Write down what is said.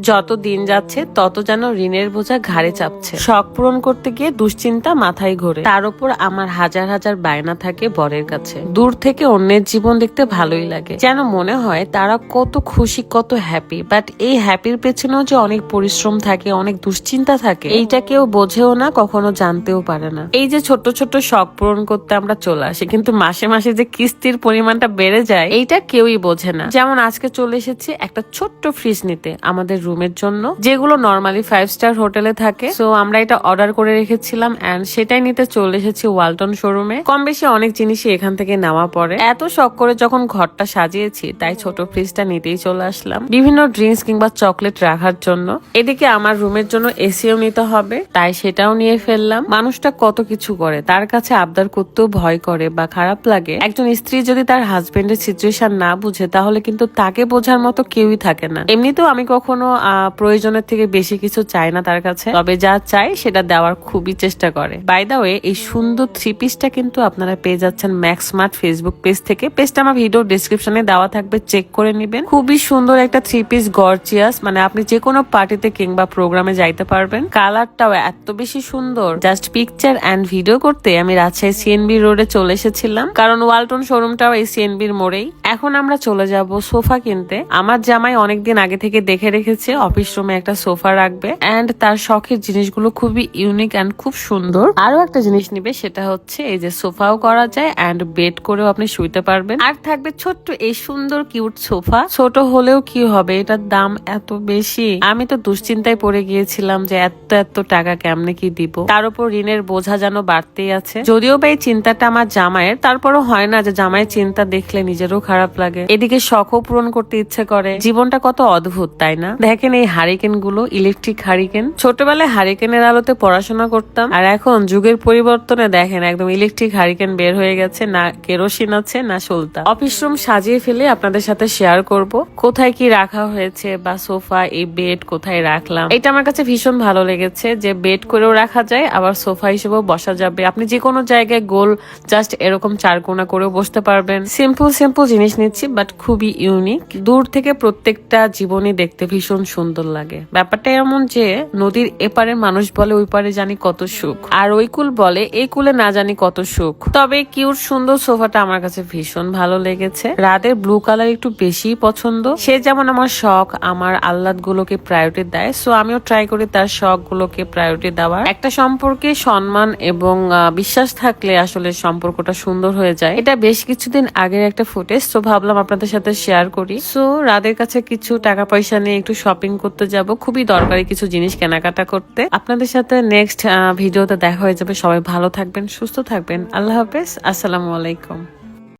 যত দিন যাচ্ছে, তত যেন ঋণের বোঝা ঘাড়ে চাপছে। শখ পূরণ করতে গিয়ে দুশ্চিন্তা মাথায় ঘোরে। তার উপর আমার হাজার হাজার বায়না থাকে বরের কাছে। দূর থেকে অন্যের জীবন দেখতে ভালোই লাগে। যেন মনে হয়, তারা কত খুশি, কত হ্যাপি বাট এই হ্যাপির পেছনেও যে অনেক পরিশ্রম থাকে, অনেক দুশ্চিন্তা থাকে, এইটা কেউ বোঝেও না, কখনো জানতেও পারে না। এই যে ছোট ছোট শখ পূরণ করতে আমরা চলে আসি, কিন্তু মাসে মাসে যে কিস্তির পরিমাণটা বেড়ে যায়, এইটা কেউই বোঝে না। যেমন আজকে চলে এসেছি একটা ছোট্ট ফ্রিজ নিতে। আমাদের রুমের জন্য, যেগুলো নর্মালি ফাইভ স্টার হোটেলে থাকে। সো আমরা এটা অর্ডার করে রেখেছিলাম অ্যান্ড সেটাই নিতে চলে এসেছি ওয়ালটন শোরুমে কম বেশি অনেক জিনিসই এখান থেকে নেওয়া পড়ে। এত শখ করে যখন ঘরটা সাজিয়েছি, তাই ছোট ফ্রিজটা নিতেই চলে আসলাম। বিভিন্ন ড্রিঙ্কস কিংবা চকলেট রাখার জন্য। এদিকে আমার রুমের জন্য এসিও নিতে হবে, তাই সেটাও নিয়ে ফেললাম। মানুষটা কত কিছু করে, তার কাছে আবদার করতেও ভয় করে বা খারাপ লাগে। একজন স্ত্রী যদি তার হাজবেন্ডের সিচুয়েশন না বুঝে, তাহলে কিন্তু তাকে বোঝার মতো কেউই থাকে না। এমনিতেও আমি কখনো প্রয়োজনের থেকে বেশি কিছু চাই না তার কাছে। তবে যা চাই সেটা দেওয়ার খুবই চেষ্টা করে। বাই দা ওয়ে এই সুন্দর থ্রি পিসটা কিন্তু আপনারা পেয়ে যাচ্ছেন ম্যাক্স স্মার্ট ফেসবুক পেজ থেকে। পেজটা আমার ভিডিও ডিসক্রিপশনে দেওয়া থাকবে চেক করে নেবেন। খুবই সুন্দর একটা থ্রি পিস গর্জিয়াস মানে আপনি যে কোনো পার্টিতে কিংবা প্রোগ্রামে যাইতে পারবেন। কালারটাও এত বেশি সুন্দর। জাস্ট পিকচার অ্যান্ড ভিডিও করতে আমি রাজশাহী সিএনবি রোডে চলে এসেছিলাম। কারণ ওয়ালটন শোরুমটাও এই সিএনবির মোড়েই। এখন আমরা চলে যাব সোফা কিনতে। আমার জামাই অনেকদিন আগে থেকে দেখে রেখেছে। অফিস রুমে একটা সোফা রাখবে এন্ড তার শখের জিনিসগুলো খুবই ইউনিক এন্ড খুব সুন্দর। আরও একটা জিনিস নিবে সেটা হচ্ছে এই যে সোফাও করা যায় এন্ড বেড করেও আপনি শুইতে পারবেন। আর থাকবে ছোট্ট এই সুন্দর কিউট সোফা। ছোট হলেও কি হবে? এটার দাম এত বেশি। আমি তো দুশ্চিন্তায় পড়ে গিয়েছিলাম যে এত এত টাকা কেমনে কি দিব। তার উপর ঋণের বোঝা যেন বাড়তেই আছে। যদিও বা এই চিন্তাটা আমার জামাইয়ের, তারপরও হয় না যে জামাইয়ের চিন্তা দেখলে নিজেরও খারাপ লাগে। এদিকে শখও পূরণ করতে ইচ্ছে করে। জীবনটা কত অদ্ভুত, তাই না? দেখেন এই হারিকেনগুলো ইলেকট্রিক হারিকেন। ছোটবেলায় হারিকেনের আলোতে পড়াশোনা করতাম, আর এখন যুগের পরিবর্তনে দেখেন একদম ইলেকট্রিক হারিকেন বের হয়ে গেছে, না কেরোসিন আছে, না সলতা। অফিস রুম সাজিয়ে ফেলে আপনাদের সাথে শেয়ার করব, কোথায় কি রাখা হয়েছে বা সোফা, এই বেড কোথায় রাখলাম। এটা আমার কাছে ভীষণ ভালো লেগেছে যে বেড করেও রাখা যায়, আবার সোফা হিসেবেও বসা যাবে। আপনি যে কোনো জায়গায় গোল, জাস্ট এরকম চারকোনা করেও বসতে পারবেন। সিম্পল সিম্পল জিনিস নিচ্ছি, বাট খুবই ইউনিক। দূর থেকে প্রত্যেকটা জীবনই দেখতে ভীষণ সুন্দর লাগে। ব্যাপারটা এমন যে, নদীর এপারে মানুষ বলে, ওই পারে জানি কত সুখ। আর ওই কুল বলে, এই কুলে না জানি কত সুখ। তবে কিউট সুন্দর সোফাটা আমার কাছে ভীষণ ভালো লেগেছে। রাতের ব্লু কালার একটু বেশি পছন্দ। সে যেমন আমার শখ, আমার আহ্লাদ গুলোকে প্রায়োরিটি দেয়। সো আমিও ট্রাই করি তার শখ গুলোকে প্রায়োরিটি দেওয়ার। একটা সম্পর্কে সম্মান এবং বিশ্বাস থাকলে আসলে সম্পর্কটা সুন্দর হয়ে যায়। এটা বেশ কিছুদিন আগের একটা ফুটেজ তো ভাবলাম আপনাদের সাথে শেয়ার করি। সো রাদের কাছে কিছু টাকা পয়সা নিয়ে একটু শপিং করতে যাব, খুবই দরকারি কিছু জিনিস কেনাকাটা করতে। আপনাদের সাথে নেক্সট ভিডিওতে দেখা হয়ে যাবে। সবাই ভালো থাকবেন, সুস্থ থাকবেন। আল্লাহ হাফেজ, আসসালামু আলাইকুম।